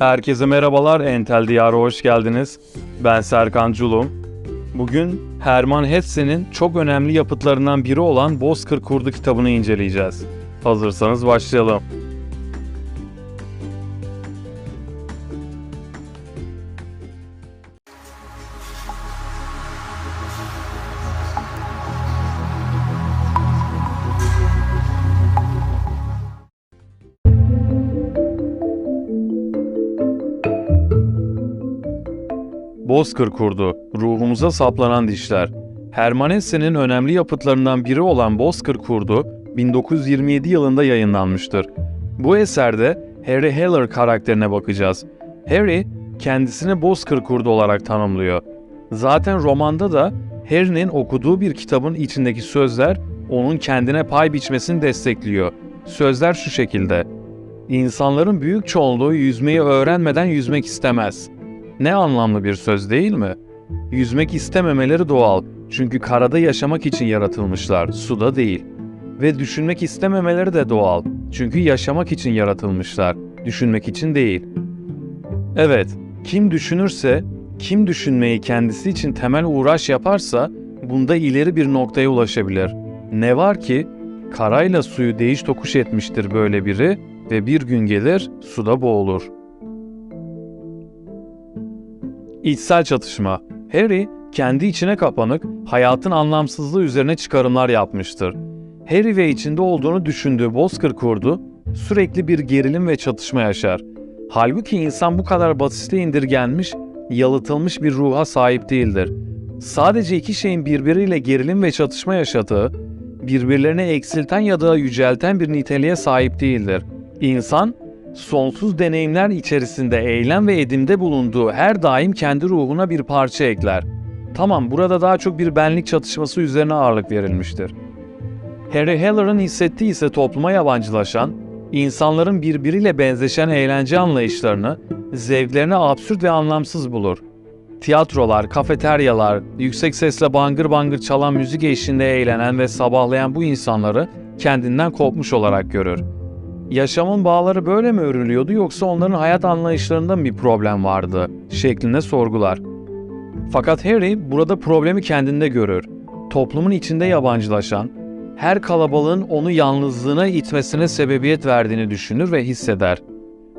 Herkese merhabalar, Entel Diyarı hoş geldiniz. Ben Serkan Culum. Bugün Hermann Hesse'nin çok önemli yapıtlarından biri olan Bozkır Kurdu kitabını inceleyeceğiz. Hazırsanız başlayalım. Bozkır Kurdu, ruhumuza saplanan dişler. Hermann Hesse'nin önemli yapıtlarından biri olan Bozkır Kurdu, 1927 yılında yayınlanmıştır. Bu eserde Harry Heller karakterine bakacağız. Harry, kendisini Bozkır Kurdu olarak tanımlıyor. Zaten romanda da Harry'nin okuduğu bir kitabın içindeki sözler onun kendine pay biçmesini destekliyor. Sözler şu şekilde. İnsanların büyük çoğunluğu yüzmeyi öğrenmeden yüzmek istemez. Ne anlamlı bir söz değil mi? Yüzmek istememeleri doğal. Çünkü karada yaşamak için yaratılmışlar, suda değil. Ve düşünmek istememeleri de doğal. Çünkü yaşamak için yaratılmışlar, düşünmek için değil. Evet, kim düşünürse, kim düşünmeyi kendisi için temel uğraş yaparsa bunda ileri bir noktaya ulaşabilir. Ne var ki karayla suyu değiş tokuş etmiştir böyle biri ve bir gün gelir suda boğulur. İçsel çatışma. Harry kendi içine kapanık, hayatın anlamsızlığı üzerine çıkarımlar yapmıştır. Harry ve içinde olduğunu düşündüğü Bozkır kurdu sürekli bir gerilim ve çatışma yaşar. Halbuki insan bu kadar basite indirgenmiş, yalıtılmış bir ruha sahip değildir. Sadece iki şeyin birbiriyle gerilim ve çatışma yaşadığı, birbirlerini eksilten ya da yücelten bir niteliğe sahip değildir. İnsan, sonsuz deneyimler içerisinde eylem ve edimde bulunduğu her daim kendi ruhuna bir parça ekler. Tamam burada daha çok bir benlik çatışması üzerine ağırlık verilmiştir. Harry Heller'ın hissettiği ise topluma yabancılaşan, insanların birbiriyle benzeşen eğlence anlayışlarını, zevklerini absürt ve anlamsız bulur. Tiyatrolar, kafeteryalar, yüksek sesle bangır bangır çalan müzik eşliğinde eğlenen ve sabahlayan bu insanları kendinden kopmuş olarak görür. Yaşamın bağları böyle mi örülüyordu yoksa onların hayat anlayışlarında mı bir problem vardı şeklinde sorgular. Fakat Harry burada problemi kendinde görür. Toplumun içinde yabancılaşan, her kalabalığın onu yalnızlığına itmesine sebebiyet verdiğini düşünür ve hisseder.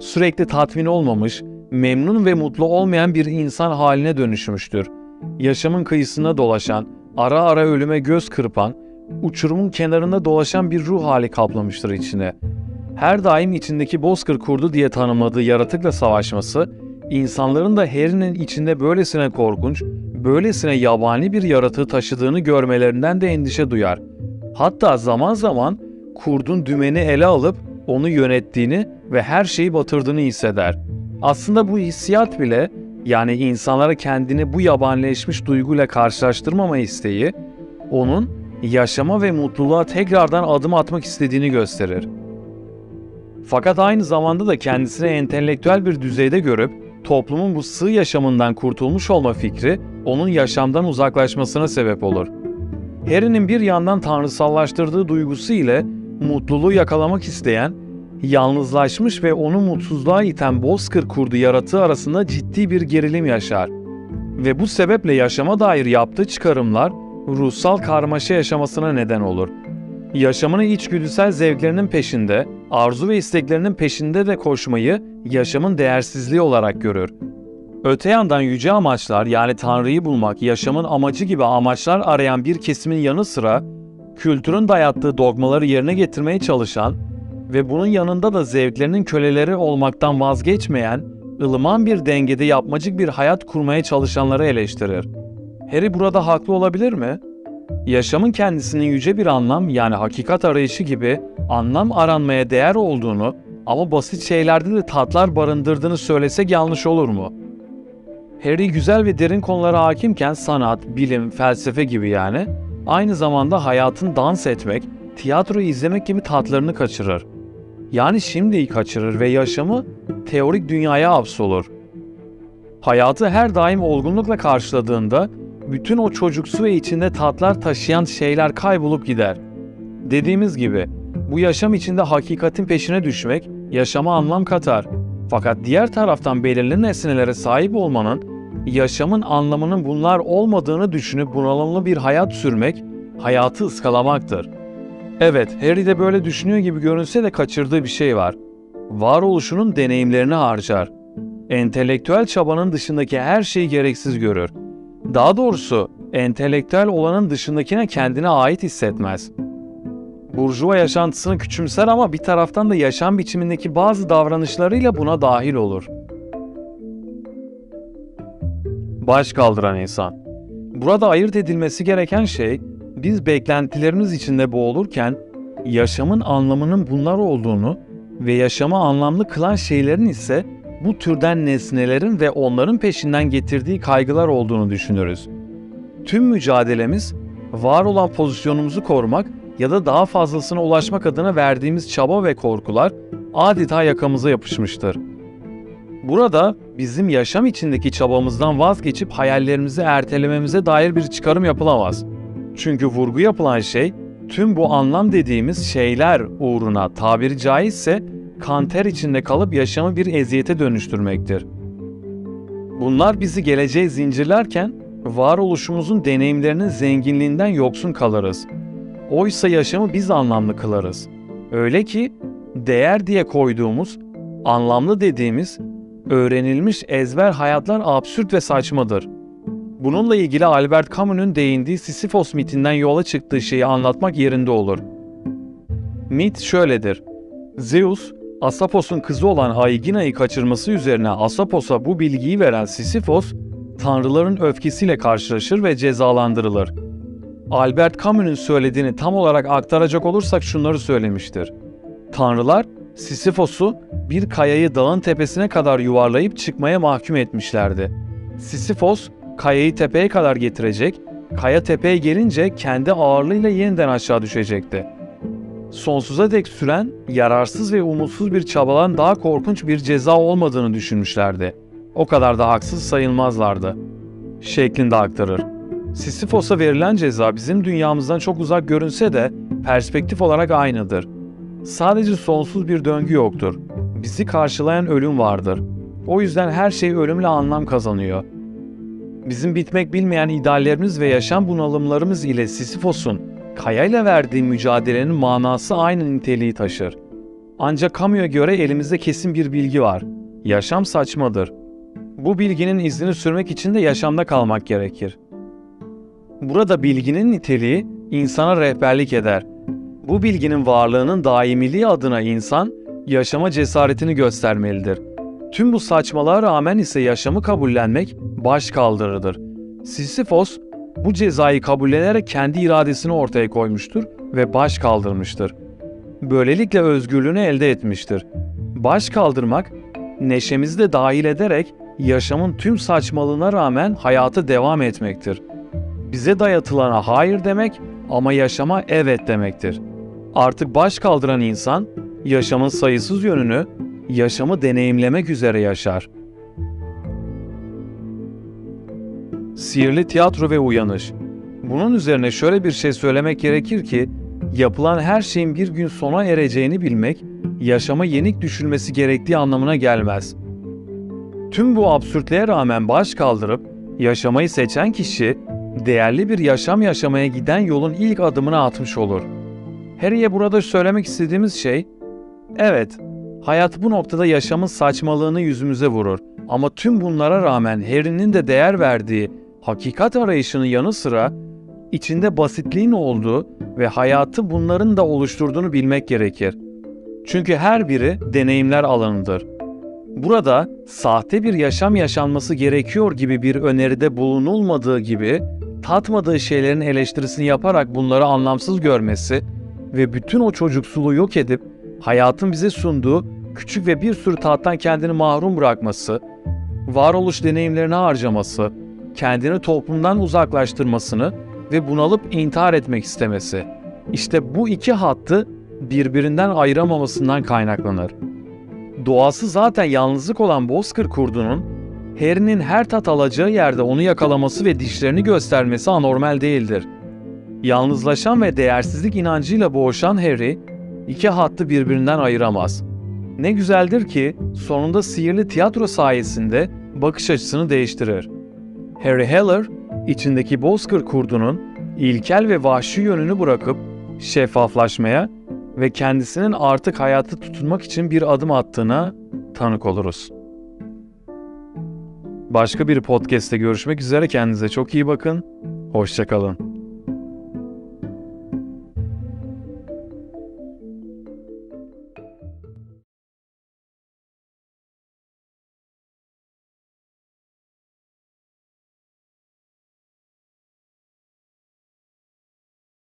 Sürekli tatmin olmamış, memnun ve mutlu olmayan bir insan haline dönüşmüştür. Yaşamın kıyısına dolaşan, ara ara ölüme göz kırpan, uçurumun kenarında dolaşan bir ruh hali kaplamıştır içine. Her daim içindeki bozkır kurdu diye tanımladığı yaratıkla savaşması, insanların da Harry'nin içinde böylesine korkunç, böylesine yabani bir yaratığı taşıdığını görmelerinden de endişe duyar. Hatta zaman zaman kurdun dümeni ele alıp onu yönettiğini ve her şeyi batırdığını hisseder. Aslında bu hissiyat bile yani insanlara kendini bu yabanileşmiş duyguyla karşılaştırmama isteği, onun yaşama ve mutluluğa tekrardan adım atmak istediğini gösterir. Fakat aynı zamanda da kendisini entelektüel bir düzeyde görüp toplumun bu sığ yaşamından kurtulmuş olma fikri onun yaşamdan uzaklaşmasına sebep olur. Harry'nin bir yandan tanrısallaştırdığı duygusu ile mutluluğu yakalamak isteyen, yalnızlaşmış ve onu mutsuzluğa iten bozkır kurdu yaratığı arasında ciddi bir gerilim yaşar. Ve bu sebeple yaşama dair yaptığı çıkarımlar ruhsal karmaşa yaşamasına neden olur. Yaşamının içgüdüsel zevklerinin peşinde, arzu ve isteklerinin peşinde de koşmayı yaşamın değersizliği olarak görür. Öte yandan yüce amaçlar yani Tanrı'yı bulmak, yaşamın amacı gibi amaçlar arayan bir kesimin yanı sıra kültürün dayattığı dogmaları yerine getirmeye çalışan ve bunun yanında da zevklerinin köleleri olmaktan vazgeçmeyen, ılıman bir dengede yapmacık bir hayat kurmaya çalışanları eleştirir. Harry burada haklı olabilir mi? Yaşamın kendisinin yüce bir anlam yani hakikat arayışı gibi anlam aranmaya değer olduğunu ama basit şeylerde de tatlar barındırdığını söylesek yanlış olur mu? Harry güzel ve derin konulara hakimken sanat, bilim, felsefe gibi yani aynı zamanda hayatın dans etmek, tiyatro izlemek gibi tatlarını kaçırır. Yani şimdiyi kaçırır ve yaşamı teorik dünyaya hapsolur. Hayatı her daim olgunlukla karşıladığında bütün o çocuksu ve içinde tatlar taşıyan şeyler kaybolup gider. Dediğimiz gibi bu yaşam içinde hakikatin peşine düşmek yaşama anlam katar. Fakat diğer taraftan belirli nesnelere sahip olmanın, yaşamın anlamının bunlar olmadığını düşünüp bunalımlı bir hayat sürmek, hayatı ıskalamaktır. Evet, Harry de böyle düşünüyor gibi görünse de kaçırdığı bir şey var. Varoluşunun deneyimlerini harcar. Entelektüel çabanın dışındaki her şeyi gereksiz görür. Daha doğrusu entelektüel olanın dışındakine kendine ait hissetmez. Burjuva yaşantısını küçümser ama bir taraftan da yaşam biçimindeki bazı davranışlarıyla buna dahil olur. Baş kaldıran insan. Burada ayırt edilmesi gereken şey, biz beklentilerimiz içinde boğulurken, yaşamın anlamının bunlar olduğunu ve yaşamı anlamlı kılan şeylerin ise bu türden nesnelerin ve onların peşinden getirdiği kaygılar olduğunu düşünürüz. Tüm mücadelemiz, var olan pozisyonumuzu korumak ya da daha fazlasına ulaşmak adına verdiğimiz çaba ve korkular adeta yakamıza yapışmıştır. Burada bizim yaşam içindeki çabamızdan vazgeçip hayallerimizi ertelememize dair bir çıkarım yapılamaz. Çünkü vurgu yapılan şey tüm bu anlam dediğimiz şeyler uğruna tabiri caizse kanter içinde kalıp yaşamı bir eziyete dönüştürmektir. Bunlar bizi geleceğe zincirlerken varoluşumuzun deneyimlerinin zenginliğinden yoksun kalırız. Oysa yaşamı biz anlamlı kılarız. Öyle ki değer diye koyduğumuz, anlamlı dediğimiz, öğrenilmiş ezber hayatlar absürt ve saçmadır. Bununla ilgili Albert Camus'un değindiği Sisyphos mitinden yola çıktığı şeyi anlatmak yerinde olur. Mit şöyledir. Zeus, Asapos'un kızı olan Aigina'yı kaçırması üzerine Asapos'a bu bilgiyi veren Sisyphos, tanrıların öfkesiyle karşılaşır ve cezalandırılır. Albert Camus'un söylediğini tam olarak aktaracak olursak şunları söylemiştir. Tanrılar Sisyphos'u bir kayayı dağın tepesine kadar yuvarlayıp çıkmaya mahkum etmişlerdi. Sisyphos kayayı tepeye kadar getirecek, kaya tepeye gelince kendi ağırlığıyla yeniden aşağı düşecekti. Sonsuza dek süren, yararsız ve umutsuz bir çabalan daha korkunç bir ceza olmadığını düşünmüşlerdi. O kadar da haksız sayılmazlardı. Şeklinde aktarır. Sisyphos'a verilen ceza bizim dünyamızdan çok uzak görünse de perspektif olarak aynıdır. Sadece sonsuz bir döngü yoktur. Bizi karşılayan ölüm vardır. O yüzden her şey ölümle anlam kazanıyor. Bizim bitmek bilmeyen ideallerimiz ve yaşam bunalımlarımız ile Sisyphos'un kayayla verdiği mücadelenin manası aynı niteliği taşır. Ancak kamuya göre elimizde kesin bir bilgi var. Yaşam saçmadır. Bu bilginin izini sürmek için de yaşamda kalmak gerekir. Burada bilginin niteliği insana rehberlik eder. Bu bilginin varlığının daimiliği adına insan yaşama cesaretini göstermelidir. Tüm bu saçmalığa rağmen ise yaşamı kabullenmek baş kaldırıdır. Sisyphos bu cezayı kabullenerek kendi iradesini ortaya koymuştur ve baş kaldırmıştır. Böylelikle özgürlüğünü elde etmiştir. Baş kaldırmak, neşemizi de dahil ederek yaşamın tüm saçmalığına rağmen hayata devam etmektir. Bize dayatılana hayır demek ama yaşama evet demektir. Artık baş kaldıran insan, yaşamın sayısız yönünü, yaşamı deneyimlemek üzere yaşar. Sihirli tiyatro ve uyanış. Bunun üzerine şöyle bir şey söylemek gerekir ki, yapılan her şeyin bir gün sona ereceğini bilmek, yaşama yenik düşülmesi gerektiği anlamına gelmez. Tüm bu absürtlüğe rağmen baş kaldırıp yaşamayı seçen kişi, değerli bir yaşam yaşamaya giden yolun ilk adımını atmış olur. Harry'e burada söylemek istediğimiz şey, evet, hayat bu noktada yaşamın saçmalığını yüzümüze vurur. Ama tüm bunlara rağmen Harry'nin de değer verdiği hakikat arayışının yanı sıra içinde basitliğin olduğu ve hayatı bunların da oluşturduğunu bilmek gerekir. Çünkü her biri deneyimler alanıdır. Burada sahte bir yaşam yaşanması gerekiyor gibi bir öneride bulunulmadığı gibi tatmadığı şeylerin eleştirisini yaparak bunları anlamsız görmesi ve bütün o çocuksuluğu yok edip hayatın bize sunduğu küçük ve bir sürü tattan kendini mahrum bırakması, varoluş deneyimlerini harcaması, kendini toplumdan uzaklaştırmasını ve bunalıp intihar etmek istemesi. İşte bu iki hattı birbirinden ayıramamasından kaynaklanır. Doğası zaten yalnızlık olan bozkır kurdunun, Harry'nin her tat alacağı yerde onu yakalaması ve dişlerini göstermesi anormal değildir. Yalnızlaşan ve değersizlik inancıyla boğuşan Harry, iki hattı birbirinden ayıramaz. Ne güzeldir ki sonunda sihirli tiyatro sayesinde bakış açısını değiştirir. Harry Heller, içindeki bozkır kurdunun ilkel ve vahşi yönünü bırakıp şeffaflaşmaya ve kendisinin artık hayatı tutunmak için bir adım attığına tanık oluruz. Başka bir podcast'te görüşmek üzere kendinize çok iyi bakın. Hoşçakalın.